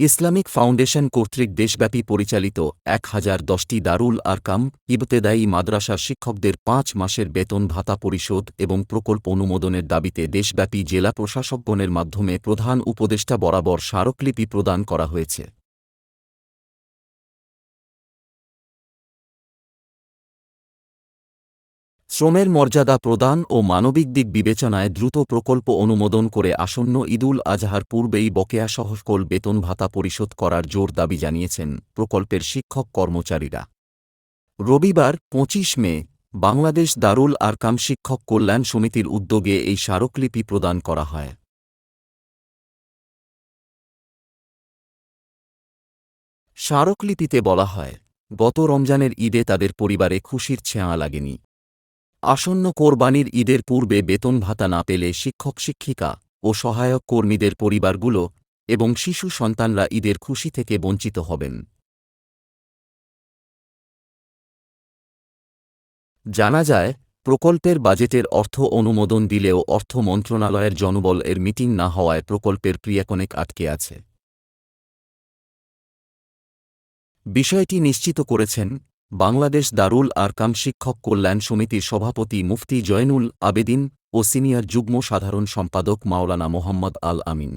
Islamic foundation কর্তৃক দেশব্যাপী পরিচালিত এক হাজার দশটি দারুল আরকাম, ইবতেদায়ী মাদ্রাসার শিক্ষকদের পাঁচ মাসের বেতন ভাতা পরিশোধ এবং প্রকল্প অনুমোদনের দাবিতে দেশব্যাপী জেলা প্রশাসকগণের মাধ্যমে প্রধান উপদেষ্টা বরাবর স্মারকলিপি প্রদান করা হয়েছে। শ্রমের মর্যাদা প্রদান ও মানবিক দিক বিবেচনায় দ্রুত প্রকল্প অনুমোদন করে আসন্ন ঈদুল আজহার পূর্বেই বকেয়া সহসকল বেতন ভাতা পরিশোধ করার জোর দাবি জানিয়েছেন প্রকল্পের শিক্ষক কর্মচারীরা। রবিবার, পঁচিশ মে, বাংলাদেশ দারুল আরকাম শিক্ষক কল্যাণ সমিতির উদ্যোগে এই স্মারকলিপি প্রদান করা হয়। স্মারকলিপিতে বলা হয়, গত রমজানের ঈদে তাদের পরিবারে খুশির ছেঁয়া লাগেনি। আসন্ন কোরবানির ঈদের পূর্বে বেতন ভাতা না পেলে শিক্ষক, শিক্ষিকা ও সহায়ক কর্মীদের পরিবারগুলো এবং শিশু সন্তানরা ঈদের খুশি থেকে বঞ্চিত হবেন। জানা যায়, প্রকল্পের বাজেটের অর্থ অনুমোদন দিলেও অর্থ মন্ত্রণালয়ের জনবল এর মিটিং না হওয়ায় প্রকল্পের ক্রিয়াকনেক আটকে আছে। বিষয়টি নিশ্চিত করেছেন বাংলাদেশ দারুল আরকাম শিক্ষক কল্যাণ সমিতির সভাপতি মুফতি জয়নুল আবেদিন ও সিনিয়র যুগ্ম সাধারণ সম্পাদক মাওলানা মোহাম্মদ আল আমিন।